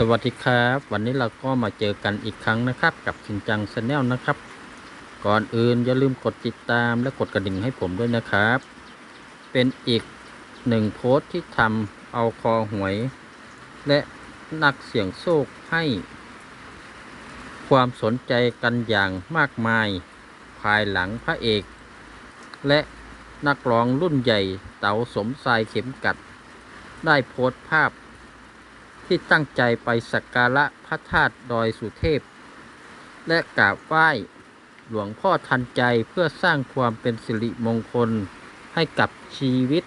สวัสดีครับ วันนี้เราก็มาเจอกันอีกครั้งนะครับ กับชินจังชาแนลนะครับ ก่อนอื่นอย่าลืมกดติดตามและกดกระดิ่งให้ผมด้วยนะครับ เป็นอีกหนึ่งโพสต์ที่ทำเอาคอหวย และนักเสี่ยงโชคให้ ความสนใจกันอย่างมากมาย ภายหลังพระเอก และนักร้องรุ่นใหญ่เต๋าสมชายเข็มกัด ได้โพสต์ภาพ ที่ตั้งใจไปสักการะพระธาตุดอยสุเทพ และกราบไหว้หลวงพ่อทันใจเพื่อสร้างความเป็นสิริมงคลให้กับชีวิต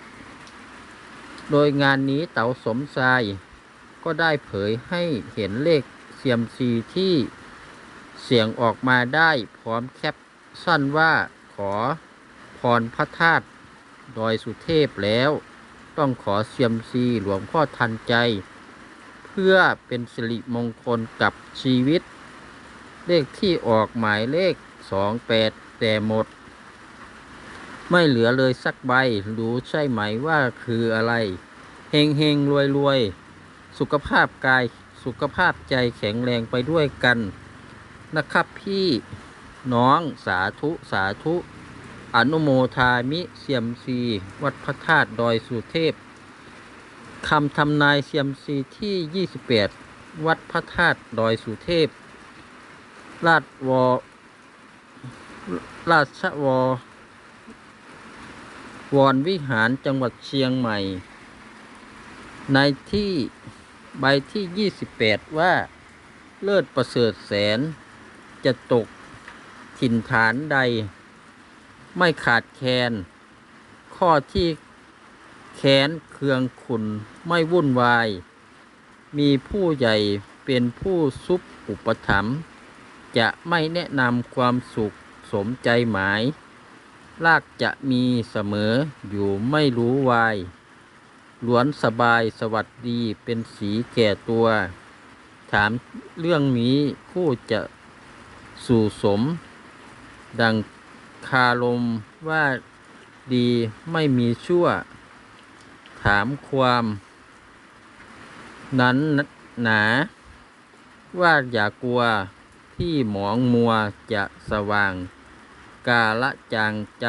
โดยงานนี้เต๋าสมชาย ก็ได้เผยให้เห็นเลขเซียมซีที่เสียงออกมาได้พร้อมแคปสั้นว่าขอพรพระธาตุดอยสุเทพแล้ว ต้องขอเซียมซีหลวงพ่อทันใจ พื่อเป็นสิริมงคลกับชีวิต เลขที่ออกหมายเลข 28 แต่หมด ไม่เหลือเลยสักใบ รู้ใช่ไหมว่าคืออะไร เฮงเฮงรวยรวยสุขภาพกายสุขภาพใจแข็งแรงไปด้วยกันนะครับพี่น้องสาธุสาธุ อนุโมทามิเซียมซี วัดพระธาตุดอยสุเทพ คำทำนายเซียมซีที่ 28 วัดพระธาตุดอยสุเทพลาดวอราชวอวรวิหารจังหวัดเชียงใหม่ ในที่ใบที่ 28 ว่าเลิศประเสริฐแสน จะตกถิ่นฐานใด ไม่ขาดแคลนข้อที่ แค้นเคืองขุนไม่วุ่นวาย มีผู้ใหญ่เป็นผู้ซุบอุปถัมภ์จะไม่แนะนำความสุขสมใจหมาย ลากจะมีเสมออยู่ไม่รู้วายหลวนสบายสวัสดีเป็นสีแก่ตัว ถามเรื่องนี้คู่จะสู่สม ดังคาลมว่าดีไม่มีชั่ว ถามความนั้นหนา ว่าอย่ากลัวที่หมองมัวจะสว่าง กาละจางใจ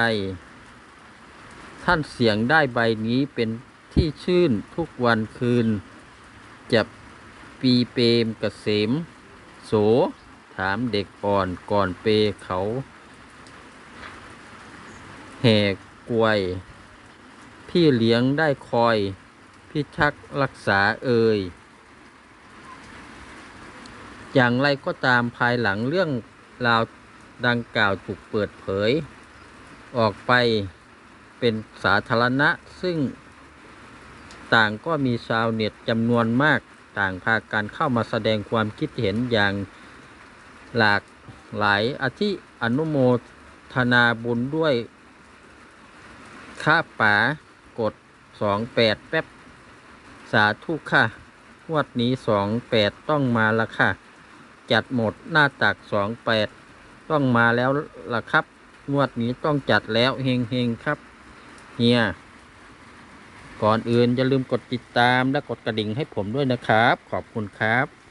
ท่านเสียงได้ใบนี้เป็นที่ชื่นทุกวันคืน จะปีเปรมเกษม โส ถามเด็กอ่อนก่อนเปเขา แหกกวย พี่เลี้ยงได้คอยพิทักษ์รักษาเอ่ยอย่างไรก็ตามภายหลังเรื่องราวดังกล่าวถูกเปิดเผย ออกไปเป็นสาธารณะซึ่งต่างก็มีชาวเน็ตจำนวนมากต่างพากันเข้ามาแสดงความคิดเห็นอย่างหลากหลายอาทิอนุโมทนาบุญด้วยข้าป๋า กดสองแปดแป๊บ สาธุค่ะงวดนี้สองแปดต้องมาละค่ะ จัดหมดหน้าตักสองแปดต้องมาแล้วล่ะครับงวดนี้ต้องจัดแล้วเฮงเฮงครับเฮียก่อนอื่นอย่าลืมกดติดตามและกดกระดิ่งให้ผมด้วยนะครับ ขอบคุณครับ